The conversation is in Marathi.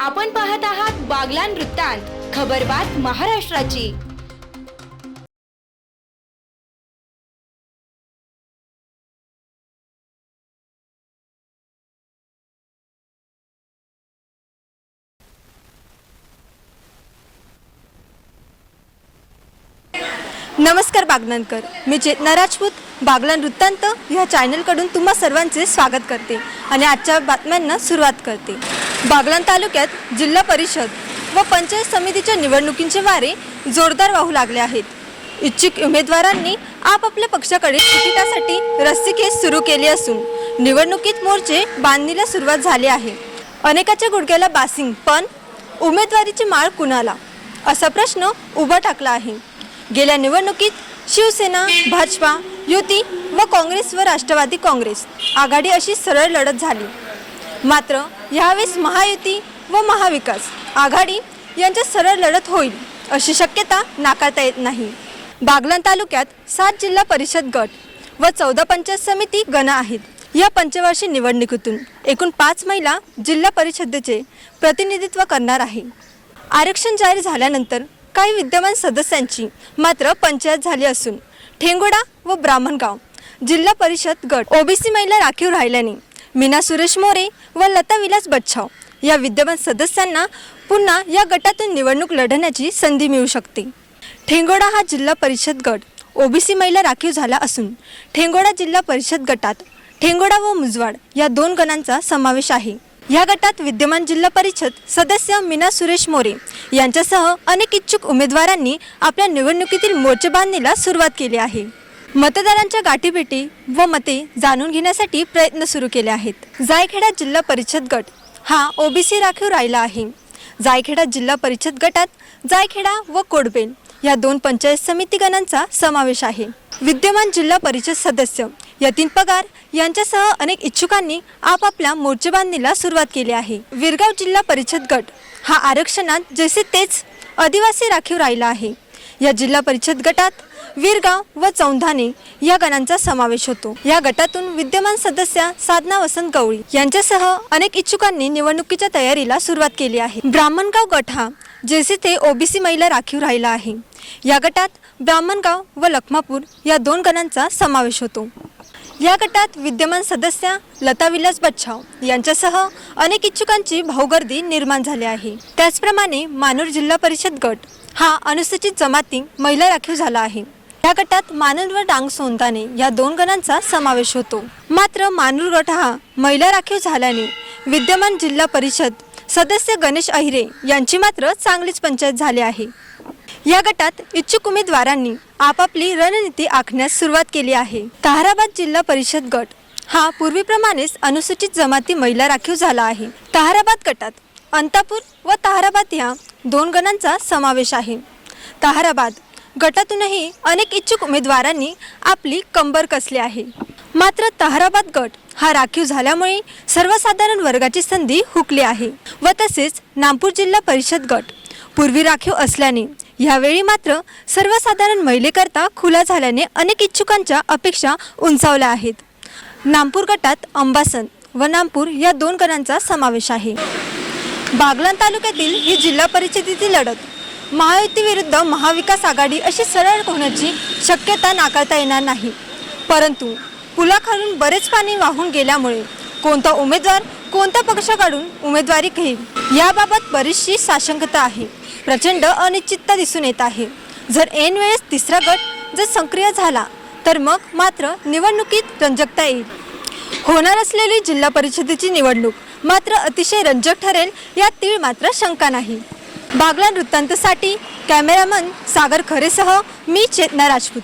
आपण पाहत आहात बागलान वृत्तांत खबरबात महाराष्ट्राची. नमस्कार बागलांकर मी चेतना राजपूत बागलान वृत्तांत ह्या चॅनलकडून तुम्हा सर्वांचे स्वागत करते आणि आजच्या बातम्यांना सुरुवात करते. बागलाण तालुक्यात जिल्हा परिषद व पंचायत समितीच्या निवडणुकींचे वारे जोरदार वाहू लागले आहेत. इच्छुक उमेदवारांनी आपापल्या पक्षाकडे तिकिटासाठी रस्सीखेच सुरू केली असून निवडणुकीत मोर्चे बांधणीला सुरुवात झाली आहे. अनेकाच्या गुडघ्याला बासिंग पण उमेदवारीची माळ कुणाला? असा प्रश्न उभा टाकला आहे. गेल्या निवडणुकीत शिवसेना भाजपा युती व काँग्रेस व राष्ट्रवादी काँग्रेस आघाडी अशी सरळ लढत झाली. मात्र यावेळेस महायुती व महाविकास आघाडी यांच्यात सरळ लढत होईल अशी शक्यता नाकारता येत नाही. बागलन तालुक्यात सात जिल्हा परिषद गट व चौदा पंचायत समिती गण आहेत. या पंचवार्षिक निवडणुकीतून एकूण पाच महिला जिल्हा परिषदेचे प्रतिनिधित्व करणार आहे. आरक्षण जाहीर झाल्यानंतर काही विद्यमान सदस्यांची मात्र पंचायत झाली असून ठेंगोडा व ब्राह्मणगाव जिल्हा परिषद गट. ओबीसी महिला राखीव राहिल्याने मीना सुरेश मोरे व लता विलास बच्छाव या विद्यमान सदस्यांना पुन्हा या गटातून निवडणूक लढण्याची संधी मिळू शकते. ठेंगोडा हा जिल्हा परिषद गट. ओबीसी महिला राखीव झाला असून ठेंगोडा जिल्हा परिषद गटात ठेंगोडा व मुजवाड या दोन गणांचा समावेश आहे. या गटात विद्यमान जिल्हा परिषद सदस्य मीना सुरेश मोरे यांच्यासह अनेक इच्छुक उमेदवारांनी आपल्या निवडणुकीतील मोर्चे बांधणीला सुरुवात केली आहे. मतदारांच्या गाठीभेटी व मते जाणून घेण्यासाठी प्रयत्न सुरू केले आहेत. जायखेडा जिल्हा परिषद गट हा ओबीसी राखीव राहिला आहे. जायखेडा जिल्हा परिषद गटात जायखेडा व कोडबेल या दोन पंचायत समिती गणांचा समावेश आहे. विद्यमान जिल्हा परिषद सदस्य यतीन पगार यांच्यासह अनेक इच्छुकांनी आपापल्या मोर्चेबांधणीला सुरुवात केली आहे. विरगाव जिल्हा परिषद गट हा आरक्षणात जसे तेच आदिवासी राखीव राहिला आहे. या जिल्हा परिषद गटात वीरगाव व चौंधाने या गणांचा समावेश होतो. या गटातून विद्यमान सदस्य साधना वसंत गवळी यांच्यासह अनेक इच्छुकांनी निवडणुकीच्या तयारीला सुरुवात केली आहे. ब्राह्मणगाव गट हा जेसे ते ओबीसी महिला राखीव राहिला आहे. या गटात ब्राह्मणगाव व लखमापूर या दोन गणांचा समावेश होतो. या गटात विद्यमान सदस्य लता विलास बच्छाव यांच्यासह अनेक इच्छुकांची भाऊगर्दी निर्माण झाली आहे. त्याचप्रमाणे मानूर जिल्हा परिषद गट हा अनुसूचित जमाती महिला राखीव झाला आहे. या गटात मानूर व डांग सोंताने या दोन गणांचा समावेश होतो. मात्र मानूर गट हा महिला राखीव झाल्याने विद्यमान जिल्हा परिषद सदस्य गणेश अहिरे यांची मात्र चांगलीच पंचायत झाली आहे. या गटात इच्छुक उमेदवारांनी आपापली रणनीती आखण्यास सुरुवात केली आहे. ताहराबाद जिल्हा परिषद गट हा पूर्वीप्रमाणेच अनुसूचित जमाती महिला राखीव झाला आहे. ताहराबाद गटात अंतापूर व ताहराबाद ह्या दोन गणांचा समावेश आहे. ताहराबाद गटातूनही अनेक इच्छुक उमेदवारांनी आपली कंबर कसली आहे. मात्र ताहराबाद गट हा राखीव झाल्यामुळे सर्वसाधारण वर्गाची संधी हुकली आहे व तसेच नागपूर जिल्हा परिषद गट पूर्वी राखीव असल्याने यावेळी मात्र सर्वसाधारण महिलेकरता खुला झाल्याने अनेक इच्छुकांच्या अपेक्षा उंचावल्या आहेत. नागपूर गटात अंबासन व नागपूर या दोन गणांचा समावेश आहे. बागलाण तालुक्यातील ही जिल्हा परिषदेची लढत. महायुती विरुद्ध महाविकास आघाडी अशी सरळ होण्याची शक्यता नाकारता येणार नाही. परंतु पुलाखालून बरेच पाणी वाहून गेल्यामुळे कोणता उमेदवार कोणत्या पक्षाकडून उमेदवारी घेईल याबाबत बरीचशी साशंकता आहे. प्रचंड अनिश्चितता दिसून येत आहे. जर ऐन वेळेस तिसरा गट जर सक्रिय झाला तर मग मात्र निवडणुकीत रंजकता येईल. होणार असलेली जिल्हा परिषदेची निवडणूक मात्र अतिशय रंजक ठरेल यात तीळ मात्र शंका नाही. बागला वृत्तांतसाठी कॅमेरामन सागर खरेसह मी चेतना राजपूत.